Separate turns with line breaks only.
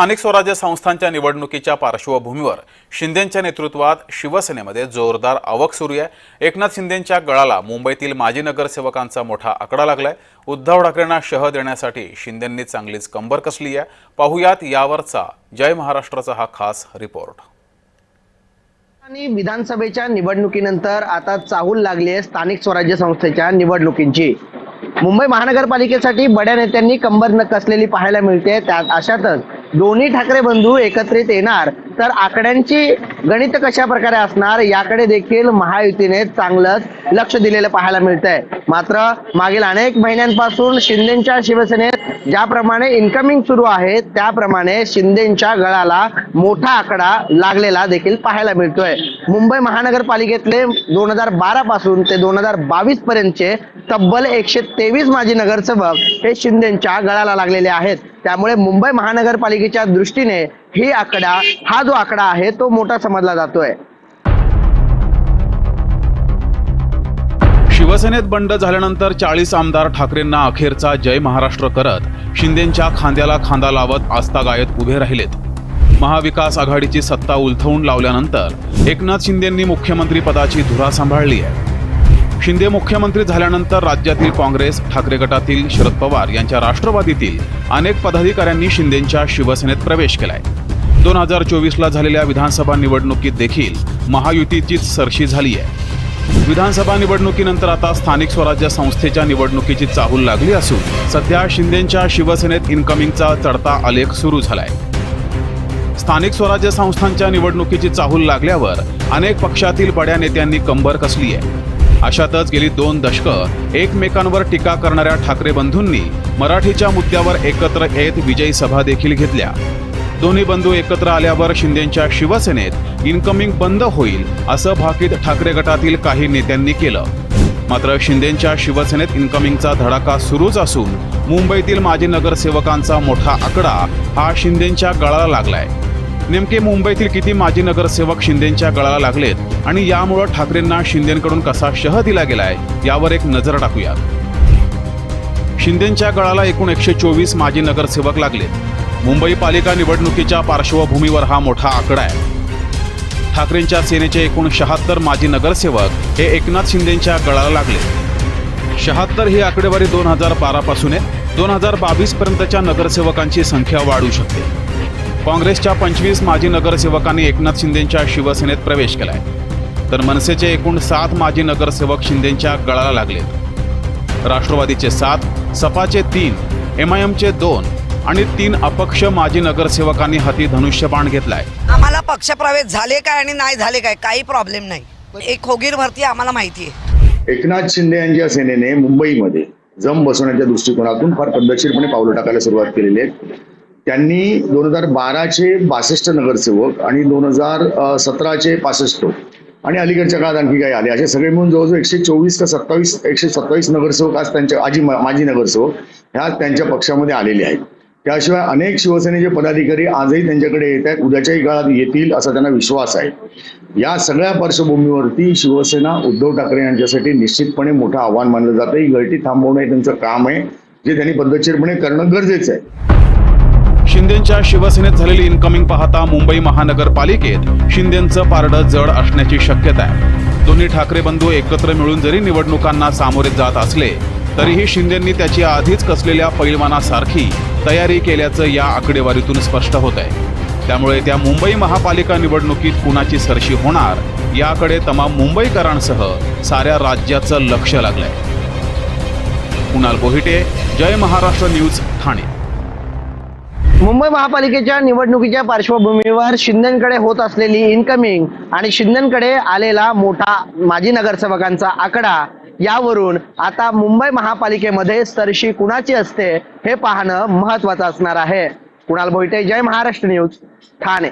स्थानिक स्वराज्य संस्थांच्या निवडणुकीच्या पार्श्वभूमीवर शिंदेच्या नेतृत्वात शिवसेनेमध्ये जोरदार आवक सुरू आहे. एकनाथ शिंदेच्या गळाला मुंबईतील माजी नगरसेवकांचा मोठा आकडा लागलाय. उद्धव ठाकरेंना शह देण्यासाठी शिंदेंनी चांगलीच कंबर कसली आहे. पाहुयात यावरचा जय महाराष्ट्राचा हा खास रिपोर्ट.
आणि विधानसभेच्या निवडणुकीनंतर आता चाहूल लागली आहे स्थानिक स्वराज्य संस्थेच्या निवडणुकींची. मुंबई महानगरपालिकेसाठी बड्या नेत्यांनी कंबर न कसलेली पाहायला मिळते. त्यात अशातच दोन्ही ठाकरे बंधू एकत्रित येणार तर आकड्यांची गणित कशा प्रकारे असणार याकडे देखील महायुतीने चांगलंच लक्ष दिलेलं पाहायला मिळत आहे मात्र मागील अनेक महिन्यांपासून शिंदेच्या शिवसेनेत ज्याप्रमाणे इन्कमिंग सुरू आहे त्याप्रमाणे शिंदेच्या गळाला मोठा आकडा लागलेला देखील पाहायला मिळतोय. मुंबई महानगरपालिकेतले दोन हजार बारा पासून ते दोन हजार बावीस पर्यंतचे तब्बल एकशे तेवीस माजी नगरसेवक हे शिंदेच्या गळाला लागलेले आहेत. त्यामुळे मुंबई महानगरपालिकेच्या दृष्टीने ही आकडा हा जो आकडा आहे तो मोठा समजला जातोय.
शिवसेनेत बंड झाल्यानंतर चाळीस आमदार ठाकरेंना अखेरचा जय महाराष्ट्र करत शिंदेंच्या खांद्याला खांदा लावत आस्थागायत उभे राहिलेत. महाविकास आघाडीची सत्ता उलथवून लावल्यानंतर एकनाथ शिंदेंनी मुख्यमंत्री पदाची धुरा सांभाळली आहे. शिंदे मुख्यमंत्री झाल्यानंतर राज्यातील काँग्रेस ठाकरे गटातील शरद पवार यांच्या राष्ट्रवादीतील अनेक पदाधिकाऱ्यांनी शिंदेंच्या शिवसेनेत प्रवेश केलाय. दोन हजार चोवीसला झालेल्या विधानसभा निवडणुकीत देखील महायुतीचीच सरशी झाली आहे. विधानसभा निवडणुकीनंतर आता स्थानिक स्वराज्य संस्थेच्या निवडणुकीची चाहूल लागली असून सध्या शिंदेंच्या शिवसेनेत इन्कमिंगचा चढता आलेख सुरू झालाय. स्थानिक स्वराज्य संस्थांच्या निवडणुकीची चाहूल लागल्यावर अनेक पक्षातील बड्या नेत्यांनी कंबर कसली आहे. अशातच गेली दोन दशकं एकमेकांवर टीका करणाऱ्या ठाकरे बंधूंनी मराठीच्या मुद्द्यावर एकत्र येत विजयी सभा देखील घेतल्या. दोन्ही बंधू एकत्र आल्यावर शिंदेच्या शिवसेनेत इन्कमिंग बंद होईल असं भाकीत ठाकरे गटातील काही नेत्यांनी केलं. मात्र शिंदेच्या शिवसेनेत इन्कमिंगचा धडाका सुरूच असून मुंबईतील माजी नगरसेवकांचा मोठा आकडा हा शिंदेच्या गळाला लागलाय. नेमके मुंबईतील किती माजी नगरसेवक शिंदेच्या गळाला लागलेत आणि यामुळं ठाकरेंना शिंदेकडून कसा शह दिला गेलाय यावर एक नजर टाकूयात शिंदेच्या गळाला एकूण एकशे चोवीस माजी नगरसेवक लागलेत. मुंबई पालिका निवडणुकीच्या पार्श्वभूमीवर हा मोठा आकडा आहे. ठाकरेंच्या सेनेचे एकूण शहात्तर माजी नगरसेवक हे एकनाथ शिंदेच्या गळाला लागले शहात्तर ही आकडेवारी दोन हजार बारा पासून आहे दोन हजार बावीस पर्यंतच्या नगरसेवकांची संख्या वाढू शकते. काँग्रेसच्या पंचवीस माजी नगरसेवकांनी एकनाथ शिंदेच्या शिवसेनेत प्रवेश केलाय. तर मनसेचे एकूण सात माजी नगरसेवक शिंदेच्या गळाला लागलेत. राष्ट्रवादीचे सात सपाचे तीन एम आय एमचे दोन आणि तीन अपक्ष माजी नगरसेवकांनी हाती धनुष्यबाण घेतलाय.
आम्हाला पक्षप्रवेश झाले काय आणि नाही झाले काय काही प्रॉब्लेम नाही. एक खोगीर भरती आम्हाला माहिती आहे.
एकनाथ शिंदे यांच्या सेनेने मुंबईमध्ये जम बसवण्याच्या दृष्टिकोनातून फार पद्धतशीरपणे पावलं टाकायला सुरुवात केलेली आहे त्यांनी दोन हजार बाराचे बासष्ट नगरसेवक आणि दोन हजार सतराचे पासष्ट आणि अलीकडच्या काळात आणखी काही आले. असे सगळे मिळून जवळजवळ एकशे चोवीस का सत्तावीस एकशे सत्तावीस नगरसेवक आज त्यांच्या आजी माजी नगरसेवक ह्या त्यांच्या पक्षामध्ये आलेले आहेत. त्याशिवाय अनेक शिवसेनेचे पदाधिकारी आजही त्यांच्याकडे येत आहेत उद्याच्याही काळात येतील असा त्यांना विश्वास आहे. या सगळ्या पार्श्वभूमीवरती शिवसेना उद्धव ठाकरे यांच्यासाठी निश्चितपणे मोठं आव्हान मानलं जातं. ही गळती थांबवणं हे त्यांचं काम आहे जे त्यांनी पद्धतशीरपणे करणं गरजेचं आहे.
शिंदेच्या शिवसेनेत झालेली इन्कमिंग पाहता मुंबई महानगरपालिकेत शिंदेचं पारडं जड असण्याची शक्यता आहे. दोन्ही ठाकरे बंधू एकत्र मिळून जरी निवडणुकांना सामोरे जात असले तरीही शिंदेंनी त्याची आधीच कसलेल्या पैलवानासारखी तयारी केल्याचं या आकडेवारीतून स्पष्ट होत आहे. त्यामुळे त्या मुंबई महापालिका निवडणुकीत कुणाची सरशी होणार याकडे तमाम मुंबईकरांसह साऱ्या राज्याचं लक्ष लागलंय. कुणाल बोहिटे जय महाराष्ट्र न्यूज ठाणे.
मुंबई महापालिकेच्या निवडणुकीच्या पार्श्वभूमीवर शिंदेकडे होत असलेली इनकमिंग आणि शिंदेकडे आलेला मोठा माजी नगरसेवकांचा आकडा यावरून आता मुंबई महापालिकेमध्ये सरशी कुणाची असते हे पाहणं महत्वाचं असणार आहे. कुणाल भोईटे जय महाराष्ट्र न्यूज ठाणे.